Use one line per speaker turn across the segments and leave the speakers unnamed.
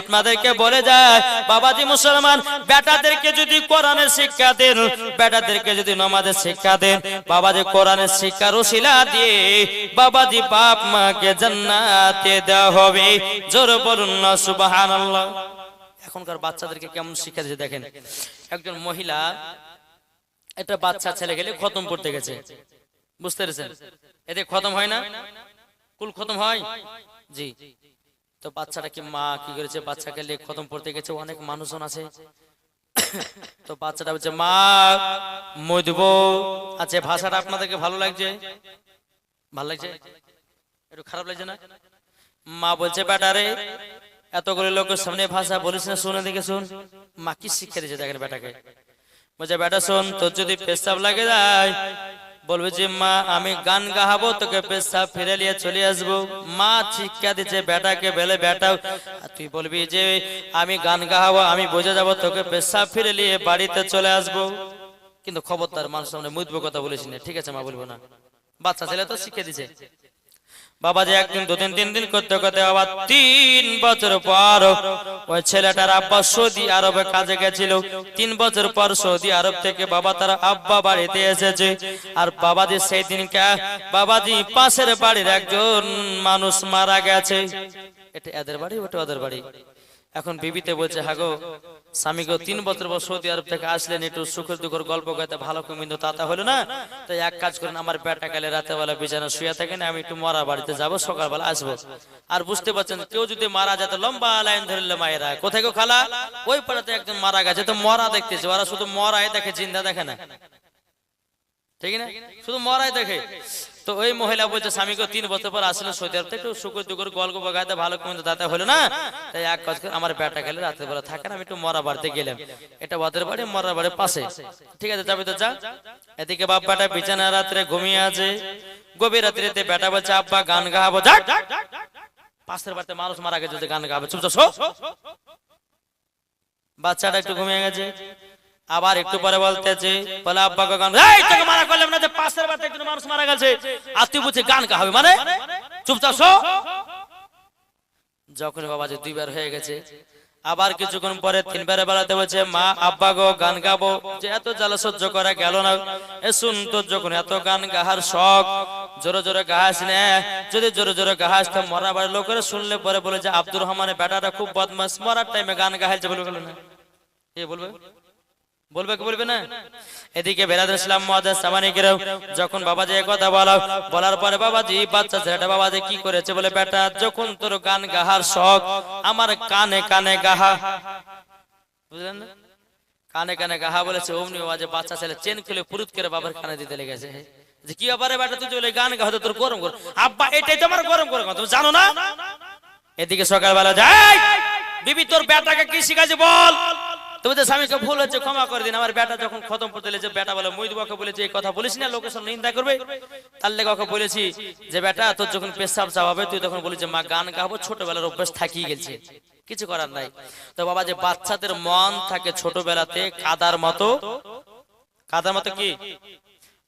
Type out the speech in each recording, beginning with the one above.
আপনাদেরকে বলে যায়, বাবাজি মুসলমান, বেটাদেরকে যদি কোরআনের শিক্ষা দেন, বেটাদেরকে যদি নমাজের শিক্ষা দেন, বাবাজি কোরআনের শিক্ষা রসিলা দিয়ে, বাবাজি বাপ মাকে জান্নাতে দেওয়া হবে। জোর বলুন না, সুবহানাল্লাহ। এখনকার বাচ্চাদেরকে কেমন শিক্ষা দিচ্ছে দেখেন। একজন মহিলা, একটা বাচ্চা ছেলে গেলে খতম পড়তে গেছে। বুঝতে পেরেছেন? এতে খতম হয় না? কুল খতম হয়? জি। তো বাচ্চাটা কি মা কি করেছে? বাচ্চাকে লেখ, খতম পড়তে গেছে, অনেক মানুষজন আছে। তো বাচ্চাটা বলছে, মা, মই দেবো আচ্ছা ভাষাটা আপনাদেরকে ভালো লাগছে? ভালো লাগছে? একটু খারাপ লাগছে না? মা বলছে বেটারে এতগুলো লোকের সামনে ভাষা বলিস না, শুনে দেখে শুন। মা কি শিক্ষা দিয়েছে দেখেন বেটাকে। বলছে, বেটা, শোন, তোর যদি পেশাব লাগে যায় বলবে যে, মা, আমি গান গাহাবো, তোকে পেশা ফিরে নিয়ে চলে আসব। মা শিক্ষা দিচ্ছে, বেটাকে বেলে, বেটা, তুই বলবি যে, আমি গান গাহাবো, আমি বোঝা যাব, তোকে পেশা ফিরে নিয়ে বাড়িতে চলে আসব। কিন্তু খবরদার মানুষ সামনে মুদবো কথা বলেছি না। ঠিক আছে, মা, বলব না। বাচ্চা ছেলে তো শিখে দিছে। বাবা যে একদিন দুদিন, তিন দিন করতে করতে আবার তিন বছর পর ওই ছেলেটার আব্বা সৌদি আরবে কাজে গেছিল। তিন বছর পর সৌদি আরব থেকে বাবা তার আব্বা বাড়িতে এসেছে। আর বাবাজি সেই দিনকে, বাবাজি পাশের বাড়ির একজন মানুষ মারা গেছে। এটা এদের বাড়ি, ওটা ওদের বাড়ি। এখন বিবিতে বলছে, হাগো স্বামীকে তিন বছর পর সৌদি আরব থেকে আসলেন, একটু সুখের দুঃখের গল্প গাইতে ভালো কুমিন্দ তাতা হলো না। তাই এক কাজ করেন, আমার বেটা গেলে রাতে বেলা বিছানা শুয়ে থাকেন, আমি একটু মরা বাড়িতে যাব, সকালবেলা আসব। আর বুঝতে পারছেন, কেউ যদি মারা যেত লম্বা লাইন ধরলে মায়েরা। কোথায় কেউ খালা? ওই পাড়াতে একজন মারা গেছে, তো মরা দেখতেছে, ওরা শুধু মরাই দেখে চিন্তা দেখে না। ঠিক না? শুধু মরাই দেখে। তো ওই মহিলা বলছে, স্বামীকে তিন বছর পর আসলে সৌদি আরব। থেকে শুকুর দুকুর গল্প বগাইতে ভালো কিন্তু দাদা হলো না। তাই এক কাজ করে আমার বেটা গেলে রাতের বেলা থাকে না আমি একটু মরা বাড়িতে গেলাম। এটা ওদের বাড়ি মরা বাড়ির পাশে। ঠিক আছে, যাবি তো যা। এদিকে বাপ্পাটা বিছানা রাত্রে ঘুমিয়ে আছে। গভীর রাত্রিতে বেটা বলছে, আব্বা, গান গাবো যা পাশের বাড়িতে মানুষ মারা গেছে যে গান গাবে। চুপচাপ বাচ্চাটা একটু ঘুমিয়ে গেছে। আবার একটু পরে বলতেছে, বলে, আব্বা গান এই, তোকে মারা করলাম না যে পাশের বাড়িতে একজন মানুষ মারা গেছে। আর তুই বলছিস গান গা হবে মানে চুপচাপ শো যখন বাবা যে দুইবার হয়ে গেছে, আবার কিছুক্ষণ পরে তিনবারে বেড়াতে বলছে, মা, আব্বা গো, গান গাবো। যে এত জ্বালা সহ্য করা গেল না। এ শুন তোর যখন এত গান গাহার শখ, জোরে জোরে গাহাস নে। যদি জোরে জোরে গাহাস, তো মরা বাড়ির লোকেরা শুনলে পরে বলে যে, আব্দুর রহমানের বেটাটা খুব বদমাস মরার টাইমে গান গাহাইছে বলে গেল না। এ বলবে? বলা বলে কানে কানে গাহা। বাচ্চা ছেলে চেন খুলে করে বাবার কানে দিতে লেগেছে। যে কি ব্যাপারে বেটা, তুই চলে গান গাহ তোর গরম কর আব্বা, এটাই তোমার গরম করে তুমি জানো না? এদিকে সকালবেলা, যাই, বিবি, তোর বেটাকে কি শিখাছে বল? তুমি তো স্বামীকে ভুল হচ্ছে, ক্ষমা করে দিন। আমার বেটা যখন খতম করতে লেগেছে বেটা বলে মইদুবাকে বলেছে, এই কথা বলিস না লোকের সামনে নিন্দা করবে। তার লেগে ওকে বলেছি যে, বেটা, তোর যখন পেশাব চাওয়াবে তুই তখন বলিস মা, গান গাবো, ছোটবেলার অভ্যাস থাকিয়ে গেছে। কিছু করার নাই। তো বাবা, যে বাচ্চাদের মন থাকে ছোটবেলাতে, কাদার মতো কাদার মতো কি?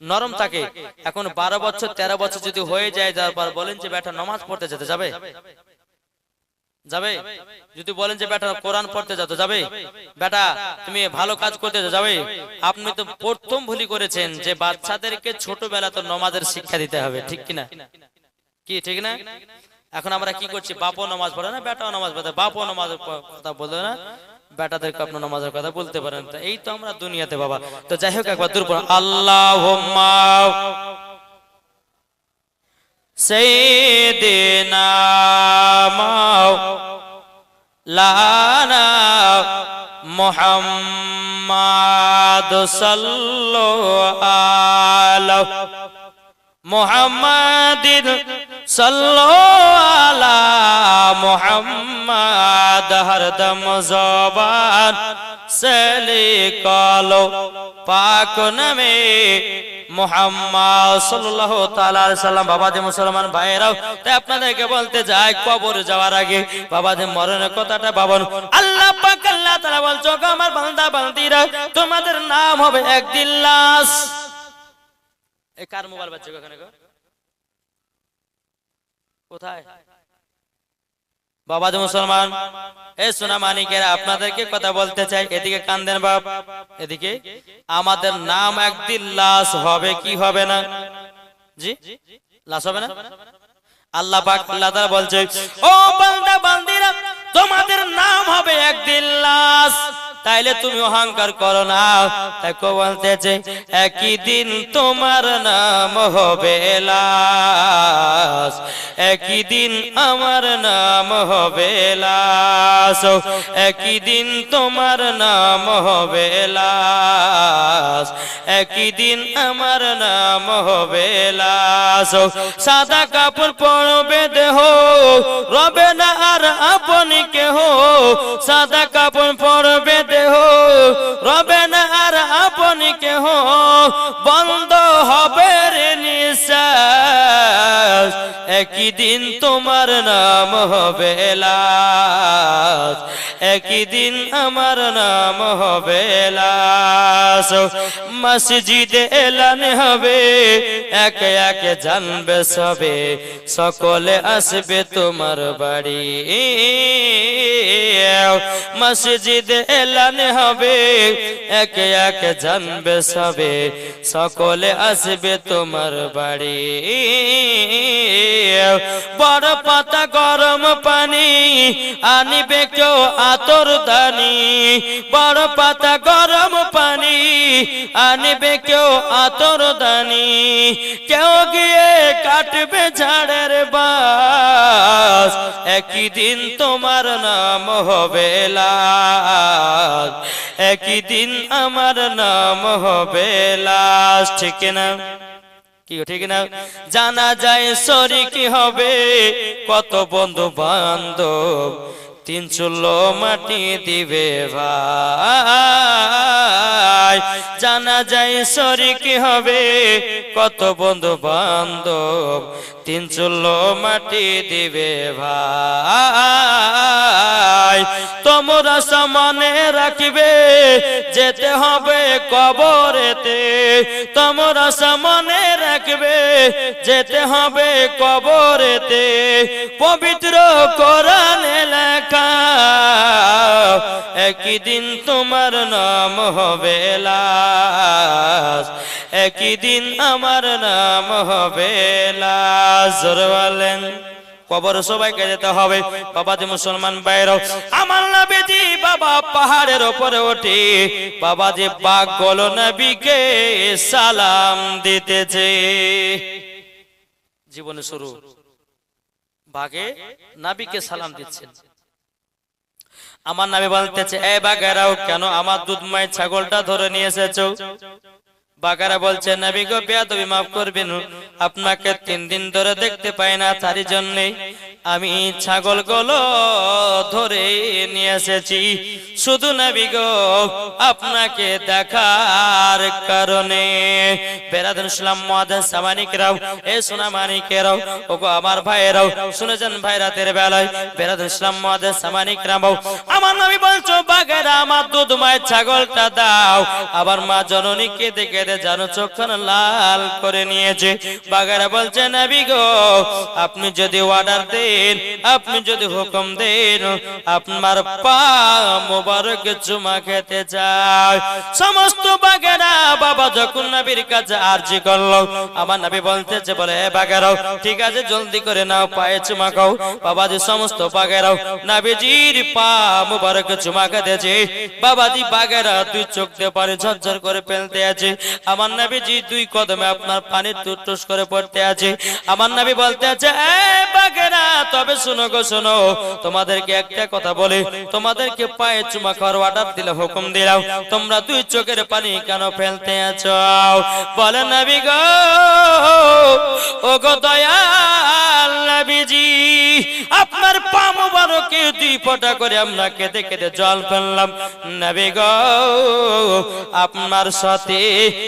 নরম থাকে। এখন বারো বছর, তেরো বছর যদি হয়ে যায় যার পর বলেন যে, বেটা, নমাজ পড়তে যেতে যাবে? যাবে? যদি বলেন যে বেটা কোরআন পড়তে যাতো যাবে? বেটা তুমি ভালো কাজ করতে যাবে? আপনি তো প্রথম ভুলি করেছেন যে বাচ্চাদেরকে ছোটবেলা তো নমাজের শিক্ষা দিতে হবে ঠিক কিনা? কি ঠিক না? এখন আমরা কি করছি? বাপও নামাজ পড়ে না বেটাও নামাজ পড়ে বাপও নামাজের কথা বলতে না। বেটাদেরকে আপনার নামাজের কথা বলতে পারেন। তো এই তো আমরা দুনিয়াতে বাবা। তো যাই হোক একবার দূর পড়ো আল্লাহ سيدنا مولانا محمد صلى الله محمد আলা মোহাম্মদ হরদম জবান সেলি কালো। পাক নামে মোহাম্মদ সাল্লাহ তালার সাল্লাম বাবাদের মুসলমান ভাইরাও তাই আপনাদেরকে বলতে যাই, কবর যাওয়ার আগে বাবা দে মরণের কথাটা বাবন আল্লাহ পাক, আল্লাহ তারা বলছো আমার বান্দা, বান্দিরা, তোমাদের নাম হবে একদিল্লাস এ কার মোবাইল বাচ্চা ওখানে বাবাজি মুসলমান এ সোনা মানিকেরা, আপনাদেরকে কথা বলতে চাই। এদিকে কান্দেন বাপ, এদিকে আমাদের নাম একদিন লাশ হবে, কি হবে না? জি? লাশ হবে না? আল্লাহ পাক, আল্লাহ বলছে, ও বান্দা, বান্দিরা, তোমাদের নাম হবে একদিন লাশ। তাইলে তুমি অহংকার করো না। তাই কো বলতেছে, একই দিন তোমার নাম হবে লাশ একই দিন আমার নাম হবে লাশ একই দিন তোমার নাম হবে লাশ একই দিন আমার নাম হবে লাশ সাদা কাপড় পরবে দেহ, রবে না আর আপনি কেহ। সাদা একই দিন আমার নাম হবে লাশ। মসজিদে এলান হবে। একে একে জানবে সবে, সকলে আসবে তোমার বাড়ি। মসজিদে এলান হবে, একে একে জানবে সবে, সকলে আসবে তোমার বাড়ি। বড় পাতা গরম পানি আনিবে কেউ আতর দানি। বড় পাতা গরম পানি আনিবে কেউ আতর দানি। কেউ গিয়ে কাটবে ঝাড়ের বাস। একই দিন তোমার নাম হবে লাশ। একই দিন আমার নাম হবে লাশ। ঠিক না? কি ঠিক না? জানা যায় শরিকি হবে। কত বন্ধু বান্ধব তিন চুল্লো মাটি দিবে ভাই। জানা যায় শরিকি হবে, কত বন্ধু বান্ধব। তিন চুল্লো মাটি দিবে ভাই। তোমরা সমানে রাখবে, যেতে হবে কবরেতে। তোমরা সমানে রাখবে যেতে হবে কবরেতে। পবিত্র কোরআনে লেখা, একই দিন তোমার নাম হবে একই দিন আমার নাম হবে লাশ বলেন। কবর সবাইকে যেতে হবে। বাবা যে মুসলমান বাইর আমার নবীজি বাবা পাহাড়ের উপরে ওঠে। বাবা যে বাঘ গল নবীকে সালাম দিতেছে। জীবনে শুরু। বাঘে নাবিকে সালাম দিচ্ছেন। আমার নামে বলতেছে, এ বাঘেরাও কেন আমার দুধ মায়ের ছাগলটা ধরে নিয়ে এসেছ? বাগারা বলছে, নবী গো, বেয়াদবি মাফ করবেন। আপনাকে তিন দিন ধরে দেখতে পাই না তারই জন্য আমি ছাগলগুলো ধরে নিয়ে এসেছি। শুধু নবী গো, আপনাকে দেখার কারণে। বেরাদুল ইসলাম মহাদান সামানিকরাও এ সোনা মানিকেরাও ওগো আমার ভাইয়েরাও শুনেছেন ভাইরাতের বেলায়? বেরাদুল ইসলাম মহাদান সামানিকরাও আমার নবী বলছো বাগেরা আমার দুধ মায়ের ছাগলটা দাও। আবার মা জননী কেঁদে জানো, চোখখান লাল করে নিয়েছে। বাগেরা বলছে, নবী গো, আপনি যদি অর্ডার দেন, আপনি যদি হুকুম দেন, আপনার পা মোবারক চুমা খেতে চাই সমস্ত বাগেরা বাবা যখন নবীর কাছে আরজি করল, আমার নবী বলতেছে, বলে বাগেরাও ঠিক আছে, জলদি করে নাও, পায়ে চুমা খাও। বাবাজি, সমস্ত বাগেরাও নবীজির পা মোবারক চুমা খেতেছে। বাবাজি, বাগেরা, তুই চোখ দিয়ে পানি ঝরঝর করে ফেলতে আছে। আমার নবীজি দুই কদমে আপনার পানি টুটুস করে পড়তে আছে। আমার নবী বলতে আছে তবে শুনো গো, শোনো। তোমাদেরকে একটা কথা বলে। তোমাদেরকে পায়ে চুমা খাওয়ার অর্ডার দিলে হুকুম দিলাম তোমরা দুই চোখের পানি কেন ফেলতে আছো? বলে নবী গো ও গো দয়াল নবীজি, আপনার পা মুবারকে দুই ফোঁটা করে আমরা কেঁদে কেঁদে জল ফেললাম। নবী গো, আপনার সাথে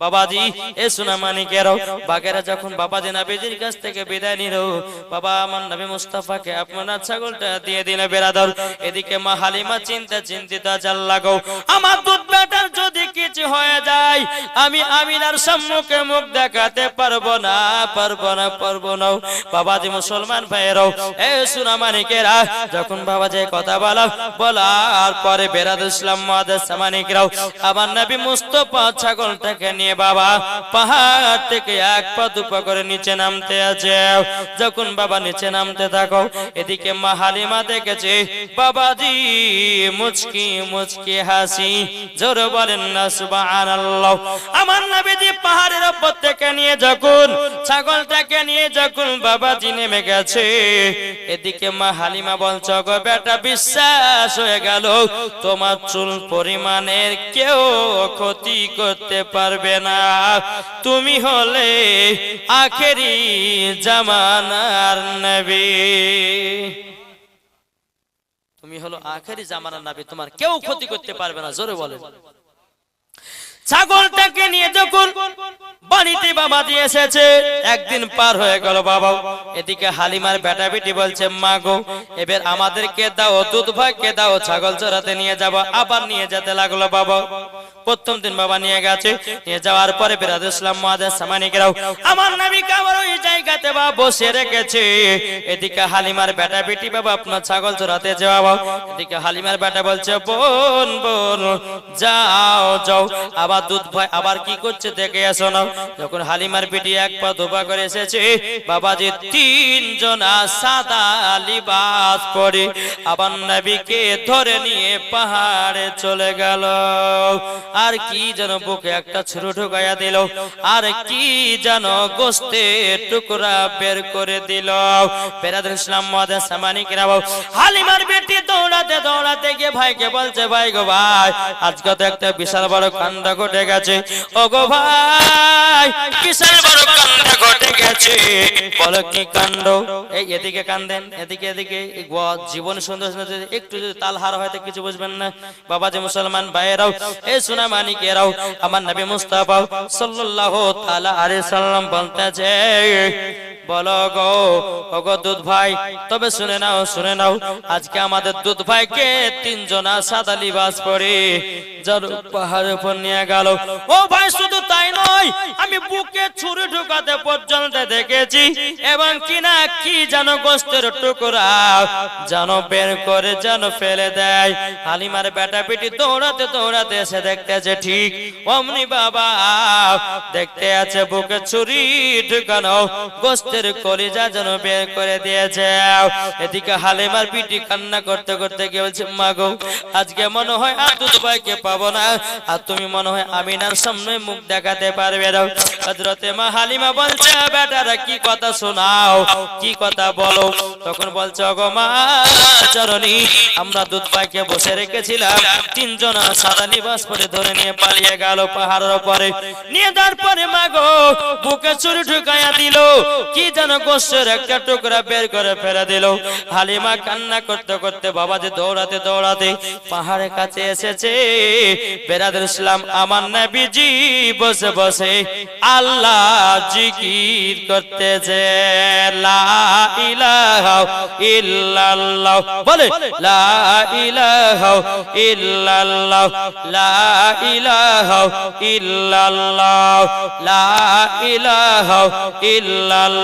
বাবাজি এ সোনা মানিকের বাগেরা যখন বাবাজি নাবিজির কাছ থেকে বিদায় নিল বাবা আমার নবী মুস্তাফাকে আপনার ছাগলটা দিয়ে দিলে বেরাদর। এদিকে মা হালিমা চিন্তা চিন্তিত জাল লাগো আমার দুধ বেটার যদি কিছু হয়ে যায়, আমি আমিনার সম্মুখে মুখ দেখাতে পারব না পারব না পারব না। বাবাজি মুসলমান ভাইয়েরাও, এ সোনা মানিকেরা, যখন বাবাজি এই কথা বলা, বলার পরে বেরাদ ইসলাম মাদার সামানিকরাও আমার নবী মুস্তফা ছাগলটাকে নিয়ে বাবা পাহাড় থেকে এক পা দুপা করে নিচে নামতে আছে। যখন বাবা নিচে নামতে থাকো, এদিকে মা হালিমা দেখেছে, বাবাজি মুচকি মুচকি হাসি, জোর আমার নবীজি পাহাড়ের উপর থেকে নিয়ে যখন ছাগলটাকে নিয়ে যখন নেমে গেছে, এদিকে মা হালিমা বলছ গো বেটা, বিশ্বাস হয়ে গেল, তোমার চুল পরিমাণের কেউ ক্ষতি করতে পারবে না। তুমি হলে আখেরি জামানার নবী। তুমি হলো আখেরি জামানার নাবি, তোমার কেউ ক্ষতি করতে পারবে না, জোরে বলে ছাগলটাকে নিয়ে যখন বাড়িতে বাবা দিয়ে এসেছে, একদিন পার হয়ে গেল বাবা। এদিকে হালিমার বেটা বেটি বলছে, মা গো, এবার আমাদেরকে দাও, দুধ ভাগকে দাও, ছাগল চড়াতে নিয়ে যাব, আবার নিয়ে যেতে লাগল বাবা। প্রথম দিন বাবা নিয়ে গেছে। নিয়ে যাওয়ার পরে বিরাদ ইসলাম মহাদের সামানিকেরাও আমার নবীকে আবার ওই জায়গাতে বা বসে রেখেছে। এদিকে হালিমার বেটা বেটি বাবা, আপনার ছাগল চড়াতে যাওয়া এদিকে হালিমার বেটা বলছে, বোন বোন, যাও যাও। আবার দুধ ভাই, আবার কি করছে দেখে আসো না। যখন হালিমার বেটি এক পা দুপা করে এসেছে বাবাজি তিনজন সাদা লিবাস পরে আবার নবীকে ধরে নিয়ে পাহাড়ে চলে গেল। আর কি যেন বুকে একটা ছুরু ঢুকাইয়া দিল, আর কি যেন গোস্তের টুকরা বের করে দিল। বেরাদ ইসলাম মহাদের সামানিক রাবাও হালিমার বেটি দৌড়াতে দৌড়াতে ভাই গো ভাই, আজকে বিশাল বড় গেছে। ও গো ভাই এই এদিকে কান্দেন, এদিকে এদিকে। জীবন সুন্দর একটু যদি তালহার হয়তো কিছু বুঝবেন না। বাবা যে মুসলমান ভাইয়েরাও, এই সোনা মানিকেরাও আমার নবী মুস্তাফা সাল্লাল্লাহু তাআলা আলাইহি সাল্লাম বলতেছে দেখেছি, এবং কিনা কি যেন গোস্তের টুকরা যেন বের করে যেন ফেলে দেয়। হালিমার বেটা বেটি দৌড়াতে দৌড়াতে এসে দেখতেছে ঠিক অমনি বাবা, দেখতে আছে বুকে ছুরি ঢুকানো গোস্তের কলিজা যেন বের করে দিয়েছে। এদিকে হালিমার পিটি কান্না করতে করতে গিয়ে বলছে, মা গো, আজকে মনে হয় আর ভাইকে পাবো না। আর তুমি মনে হয় আমিনার সামনে মুখ দেখাতে পারবে না। হজরতে মা হালিমা বলছে, বেটারা, কি কথা শোনাও? কি কথা বলো? তখন বলছে গো মা, চরণী, আমরা দুধ পাইকে বসে রেখেছিলাম। তিনজন সাদা লিবাস পরে ধরে নিয়ে পালিয়ে গেল পাহাড়ের উপরে নিয়ে তারপরে মা গো, বুকে চুরি ঢুকাইয়া দিল। কি যেন গোস্তের একটা টুকরা বের করে ফেলে দিল। হালিমা কান্না করতে করতে বাবা যে দৌড়াতে দৌড়াতে পাহাড়ের কাছে এসেছে। বেরাদুল ইসলাম আমার নবীজি বসে বসে আল্লাহ জিকির করতেছে। লা বলে, লা ইলাহা ইল্লাল্লাহ, লা ইল্লাল্লাহ।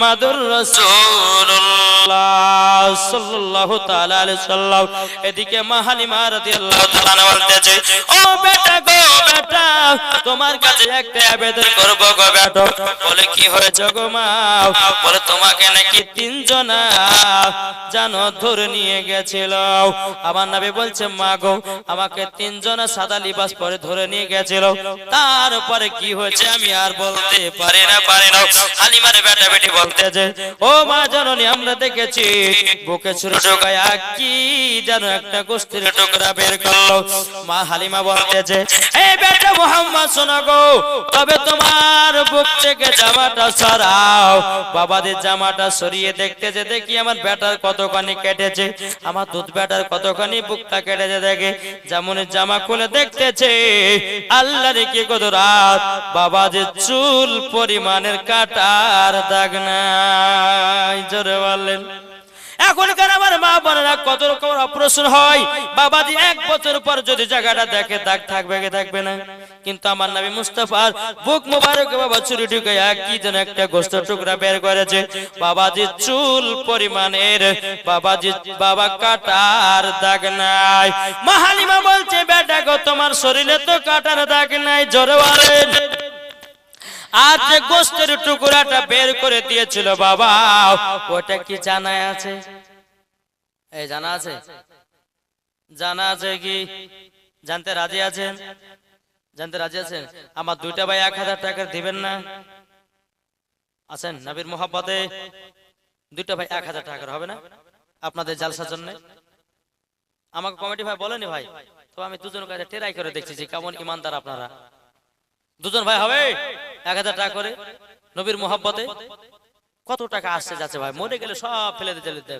মুহাম্মাদুর রাসূলুল্লাহ সাল্লাল্লাহু তাআলা আলাইহি সাল্লাম। এদিকে রাদিয়াল্লাহু তাআলা বলতেছে, ও বেটা গো বেটা, তোমার কাছে একটা আবেদন করব গো বেটা। বলে, কি হয়েছে গো মা? বলে তোমার আমাকে নাকি তিনজনা জানো ধরে নিয়ে গেছিল। আমার নবী বলছে, মা গো, আমাকে সাদা লিবাস পরে ধরে নিয়ে গেছিল। তারপরে কি হয়েছে আমি আর বলতে পারি না পারি না। হালিমার বেটা বেটি বলতে যে ও মা জননী, আমরা দেখেছি বুকে ছুরি ঢোকায় কি যেন একটা গোষ্ঠীর টুকরা বের করল। মা হালিমা বলতে যে এই বেটা মোহাম্মদ, শোনা গো, তবে তোমার বুক থেকে জামাটা সরাও। বাবাদের জামাটা সরিয়ে দেখতে যে দেখি আমার বেটার কতখানি কেটেছে। আমার দুধ বেটার কতখানি বুকটা কেটেছে দেখে। যেমন জামা খুলে দেখতেছে আল্লাহ কি কত রাত বাবা যে চুল পরিমাণের কাটার দাগ নাই জোরে বললেন। এখনকার আমার মা বোনেরা কত রকম হয়। এক বছর পর যদি জায়গাটা দেখে, দাগ থাকবে থাকবে না। কিন্তু আমার নবী বুক বাবা চুরি ঢুকে যেন একটা গোস্ত টুকরা বের করেছে। বাবাজি চুল পরিমাণের, বাবাজি বাবা কাটার দাগ নাই। মাহালিমা বলছে, বেটা গো, তোমার শরীরে তো কাটার দাগ নাই। জোরে আর যে গোস্তের টুকরাটা বের করে দিয়েছিল বাবা, ওটা কি জানা আছে? এই জানা আছে? জানা আছে কি? জানতে রাজি আছেন? জানতে রাজি আছেন? আমার দুইটা ভাই এক হাজার টাকা দিবেন না? আছেন নবীর মোহাব্বতে? দুইটা ভাই এক হাজার টাকার হবে না? আপনাদের জালসার জন্য? আমাকে কমিটি ভাই বলেনি ভাই? তো আমি দুজন কাছে টেরাই করে দেখছি যে কেমন ইমানদার আপনারা। দুজন ভাই হবে? এক হাজার টাকা করে। নবীর মোহাব্বতে। কত টাকা আসছে যাচ্ছে ভাই? মরে গেলে সব ফেলে দিতে দিতে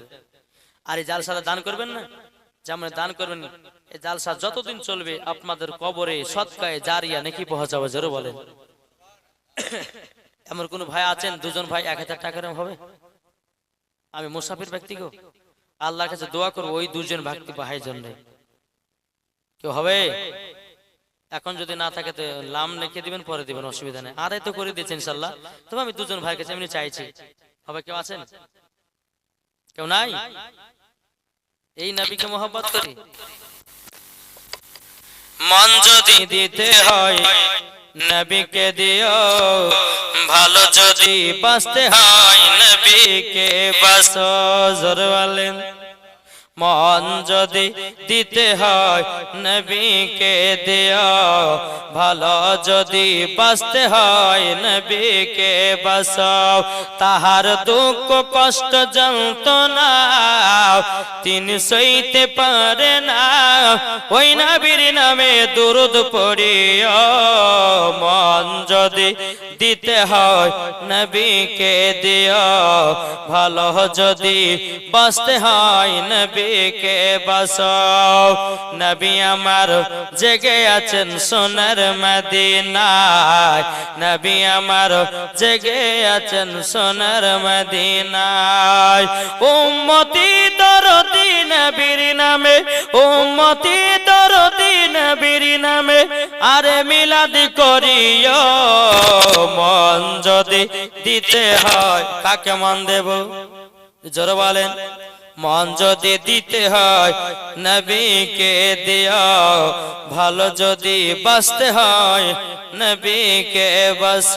আর এই জালসাটা দান করবেন না? যেমন দান করবেন, এই জালসা যতদিন চলবে, আপনাদের কবরে সৎকায় জারিয়া নাকি পৌঁছাবে জোরে বলেন। এমন কোন ভাই আছেন? দুজন ভাই এক হাজার টাকার হবে? আমি মুসাফির ব্যক্তি গো। আল্লাহর কাছে দোয়া করব, ওই দুজন ব্যক্তি জন্য। কেউ হবে? এখন যদি না থাকে তো লাম লিখে দিবেন পরে দিবেন অসুবিধা নেই। আদায় তো করে দিয়েছেন ইনশাল্লাহ তবে আমি দুজন ভাইয়ের কাছে এমনি চাইছি। হবে কেউ আছেন? কেউ নাই? এই নবীকে মোহাব্বত করি। মন যদি দিতে হয় নবীকে দিও। ভালো যদি বাঁচতে হয় নবীকে বাস জোর বলেন মন যদি দিতে হয়, নবীকে দিও ভালো যদি বাঁচতে হয়, নবীকে বাসাও তাহার দুঃখ, কষ্ট, যন্ত্রণা তিনি সইতে পারে না। ওই নবীর নামে দুরুদ পড়িও। মন যদি দিতে হয়, নবীকে দিও। ভালো যদি বাঁচতে হয়, নবীকে বাসাও নবী আমার জেগে আছেন সোনার মদিনায়। নবী আমার জেগে আছেন সোনার মদিনায়। উম্মতি দরদি নবীর নামে, উম্মতি দরদি নবীর আরে মিলাদি করিও। মন যদি দিতে হয়, কাকে মন দেব? জোর বলেন, মন যদি দিতে হয়, নবীকে দিও। ভালো যদি বাঁচতে হয়, নবীকে বস